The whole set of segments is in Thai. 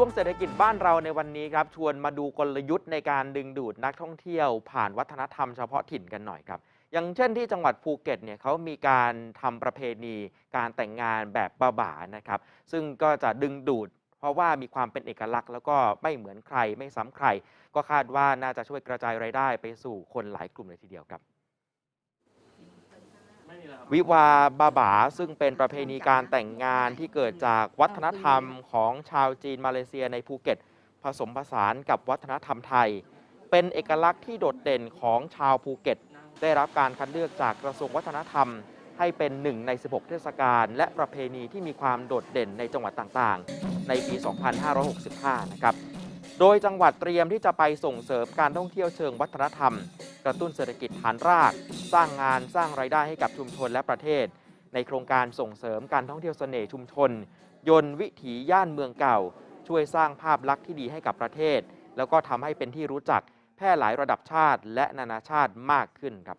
ช่วงเศรษฐกิจบ้านเราในวันนี้ครับ ชวนมาดูกลยุทธ์ในการดึงดูดนักท่องเที่ยว ผ่านวัฒนธรรมเฉพาะถิ่นกันหน่อยครับ อย่างเช่นที่จังหวัดภูเก็ตเนี่ยเขามีการทำประเพณี การแต่งงานแบบบาบานะครับ ซึ่งก็จะดึงดูด เพราะว่ามีความเป็นเอกลักษณ์ แล้วก็ไม่เหมือนใครไม่ซ้ำใคร ก็คาดว่าน่าจะช่วยกระจายรายได้ไปสู่คนหลายกลุ่มเลยทีเดียวครับ วิวาบาบาซึ่งเป็นประเพณีการแต่งงานที่เกิดจากวัฒนธรรมของชาวจีนมาเลเซียในภูเก็ต ผสมผสานกับวัฒนธรรมไทย เป็นเอกลักษณ์ที่โดดเด่นของชาวภูเก็ต ได้รับการคัดเลือกจากกระทรวงวัฒนธรรม ให้เป็นหนึ่งใน 16 เทศกาลและประเพณีที่มีความโดดเด่นในจังหวัดต่างๆ ในปี 2565 นะครับ โดยจังหวัดเตรียมที่จะไปส่งเสริมการท่องเที่ยวเชิงวัฒนธรรม กระตุ้นเศรษฐกิจฐานราก สร้างงานสร้างไรายได้ให้กับชุมชนและประเทศ ในโครงการส่งเสริมการท่องเที่ยวเสน่ห์ชุมชน ยนต์วิถีย่านเมืองเก่า ช่วยสร้างภาพลักษณ์ที่ดีให้กับประเทศ แล้วก็ทำให้เป็นที่รู้จักแพร่หลายระดับชาติและนานาชาติมากขึ้นครับ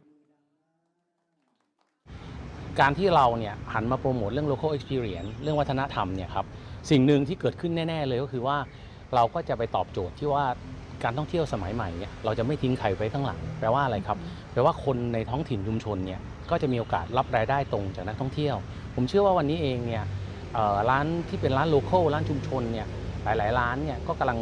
การที่เราเนี่ยหันมาโปรโมทเรื่อง local experience เรื่องวัฒนธรรมเนี่ยครับสิ่งหนึ่งที่เกิดขึ้นแน่ ๆ เลยก็คือว่าเราก็จะไปตอบโจทย์ที่ว่า การท่องเที่ยวสมัยใหม่เนี่ยเราจะไม่ทิ้งใครไว้ข้างหลัง แปลว่าอะไรครับ แปลว่าคนในท้องถิ่นชุมชนเนี่ยก็จะมีโอกาสรับรายได้ตรงจากนักท่องเที่ยว ผมเชื่อว่าวันนี้เองเนี่ยร้านที่เป็นร้าน local ร้านชุมชนเนี่ยหลายๆ ร้านเนี่ยก็กำลัง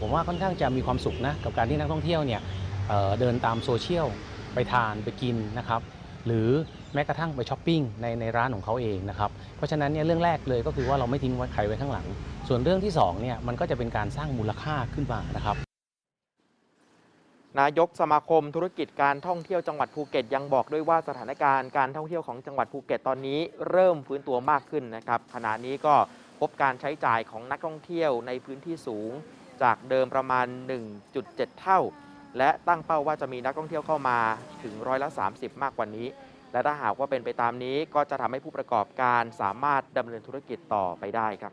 ผมว่าค่อนข้างจะมีความสุขนะกับการที่นักท่องเที่ยวเนี่ยเเดินตามโซเชียลไปทานไปกินนะครับหรือแม้กระทั่งไปช้อปปิ้งในในร้านของเขาเองนะครับเพราะฉะนั้นเนี่ยเรื่องแรกเลยก็คือว่าเราไม่ทิ้งไว้ใครไว้ข้างหลัง ส่วนเรื่องที่สองเนี่ยมันก็จะเป็นการสร้างมูลค่าขึ้นมานะครับ นายกสมาคมธุรกิจการท่องเที่ยวจังหวัดภูเก็ตยังบอกด้วยว่าสถานการณ์การท่องเที่ยวของจังหวัดภูเก็ตตอนนี้เริ่มฟื้นตัวมากขึ้นนะครับขณะนี้ก็พบการใช้จ่ายของนักท่องเที่ยวในพื้นที่สูง จากเดิมประมาณ 1.7 เท่า และตั้งเป้าว่าจะมีนักท่องเที่ยวเข้ามาถึงร้อยละ 30 มากกว่านี้ และถ้าหากว่าเป็นไปตามนี้ก็จะทำให้ผู้ประกอบการสามารถดำเนินธุรกิจต่อไปได้ครับ